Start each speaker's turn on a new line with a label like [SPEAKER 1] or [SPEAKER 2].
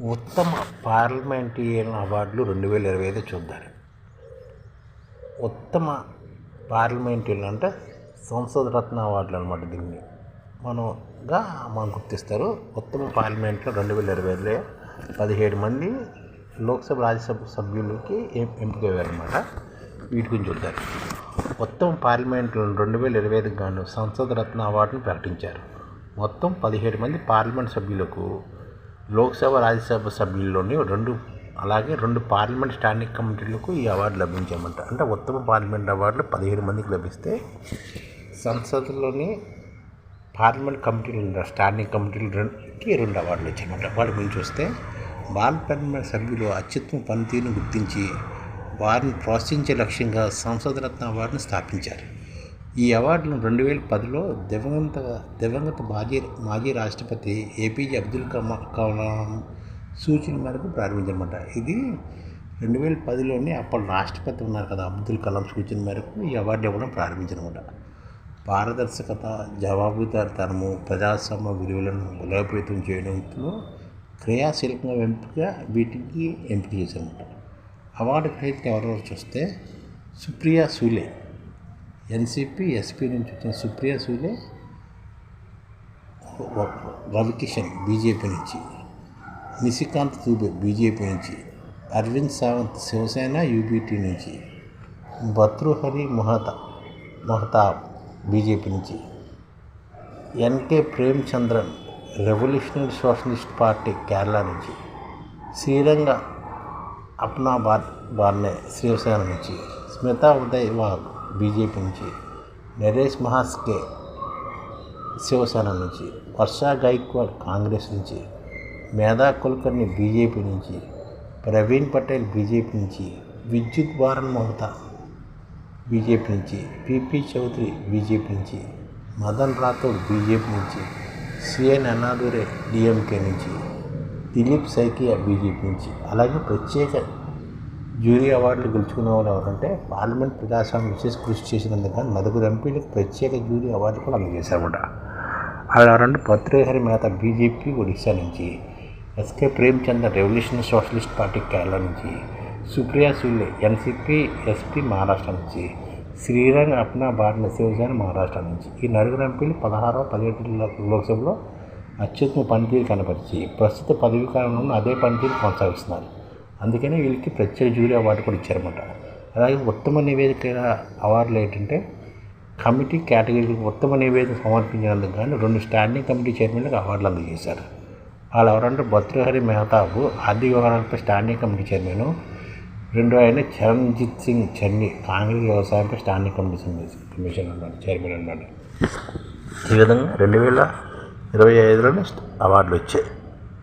[SPEAKER 1] ఉత్తమ పార్లమెంటేరియన్ అవార్డులు రెండు వేల ఇరవై ఐదు చూద్దాం ఉత్తమ పార్లమెంటేరియన్ అంటే సంసద్ రత్న అవార్డులు అనమాట దీన్ని. మనగా మనం గుర్తిస్తారు. ఉత్తమ పార్లమెంట్లో రెండు వేల ఇరవై ఐదులో పదిహేడు మంది లోక్సభ రాజ్యసభ సభ్యులకి ఎం ఎంపికయ్యారనమాట వీటి గురించి చూద్దాం ఉత్తమ పార్లమెంట్లో రెండు వేల ఇరవై ఐదుకు గాను సంసద్ రత్న అవార్డును ప్రకటించారు. మొత్తం పదిహేడు మంది పార్లమెంట్ సభ్యులకు లోక్సభ రాజ్యసభ సభ్యుల్లోని రెండు అలాగే రెండు పార్లమెంట్ స్టాండింగ్ కమిటీలకు ఈ అవార్డు లభించామంట. అంటే ఉత్తమ పార్లమెంట్ అవార్డులు పదిహేడు మందికి లభిస్తే సంసత్లోని పార్లమెంట్ కమిటీలు స్టాండింగ్ కమిటీలు రెండుకి రెండు అవార్డులు వచ్చాయన్నమాట వాటి గురించి వస్తే చూస్తే పార్లమెంట్ సభ్యులు అత్యుత్తమ పనితీరును గుర్తించి వారిని ప్రోత్సహించే లక్ష్యంగా సంసద్ రత్న అవార్డును స్థాపించారు. ఈ అవార్డును రెండు వేల పదిలో దివంగత దివంగత మాజీ మాజీ రాష్ట్రపతి ఏపీజే అబ్దుల్ కమా కలాం సూచన మేరకు ప్రారంభించనమాట ఇది రెండు వేల పదిలోనే అప్పటి రాష్ట్రపతి ఉన్నారు కదా అబ్దుల్ కలాం సూచన మేరకు ఈ అవార్డు ఇవ్వడం ప్రారంభించనమాట పారదర్శకత జవాబుదారితనము ప్రజాస్వామ్య విలువలను బలోపేతం చేయడంలో క్రియాశీలకంగా ఎంపిక వీటికి ఎంపిక చేశారన్నమాట. అవార్డు గ్రహీతలు ఎవరెవరు చూస్తే సుప్రియా సూలే. ఎన్సిపి ఎస్పీ నుంచి వచ్చిన సుప్రియా సూలే రవికిషన్ బీజేపీ నుంచి నిశికాంత్ దూబే బీజేపీ నుంచి అరవింద్ సావంత్ శివసేన యూబీటీ నుంచి భతృహరి మొహతా మొహతాబ్ బీజేపీ నుంచి NK Premachandran revolutionary socialist party Kerala నుంచి శ్రీరంగ అప్నా బార్ బార్నే శివసేన నుంచి స్మితా ఉదయ్ వాగ్ బీజేపీ నుంచి నరేష్ మహాస్కే శివసేన నుంచి వర్షా గైక్వాడ్ కాంగ్రెస్ నుంచి మేధా కుల్కర్ని బీజేపీ నుంచి ప్రవీణ్ పటేల్ బీజేపీ నుంచి విద్యుత్ వారన్ మమతా బీజేపీ నుంచి పిపి చౌదరి బీజేపీ నుంచి మదన్ రాథోడ్ బీజేపీ నుంచి సిఎన్ అన్నాదురే డిఎంకే నుంచి దిలీప్ సైకియా బీజేపీ నుంచి అలాగే ప్రత్యేక జ్యూరీ అవార్డులు గెలుచుకున్న వాళ్ళు ఎవరంటే పార్లమెంట్ ప్రజాస్వామ్యం విశేష కృషి చేసినందుకు నలుగురు ఎంపీలకు ప్రత్యేక జ్యూరీ అవార్డు కూడా అందజేశారన్నమాట. అలా ఎవరంటే పత్రేహరి మేత బీజేపీ ఒడిశా నుంచి SK Premachandra revolution socialist party Kerala నుంచి సుప్రియా సూలే ఎన్సిపి ఎస్పీ మహారాష్ట్ర నుంచి శ్రీరంగ్ అప్నా భారత శివసేన మహారాష్ట్ర నుంచి ఈ నలుగురు ఎంపీలు పదహారవ పదిహేడు లోక్సభలో అత్యుత్తమ పనితీరు కనపరిచి ప్రస్తుత పదవీ కాలంలో అదే పనితీరు కొనసాగిస్తున్నారు. అందుకని వీళ్ళకి ప్రత్యేక జ్యూరీ అవార్డు కూడా ఇచ్చారన్నమాట. అలాగే ఉత్తమ నివేదిక అవార్డులు ఏంటంటే కమిటీ కేటగిరీకి ఉత్తమ నివేదిక సమర్పించినందుకు కానీ రెండు స్టాండింగ్ కమిటీ చైర్మన్లకు అవార్డులు అందజేశారు. వాళ్ళు ఎవరంటే భద్రహరి మెహతాబు ఆర్థిక వ్యవహారాలపై స్టాండింగ్ కమిటీ చైర్మన్ రెండో ఆయన చరణ్జిత్ సింగ్ చన్ని కాంగ్రెస్ వ్యవసాయంపై స్టాండింగ్ కమిటీ కమిషన్ అన్నాడు చైర్మన్ అన్నాడు ఈ విధంగా రెండు వేల ఇరవై ఐదులోనే అవార్డులు వచ్చాయి.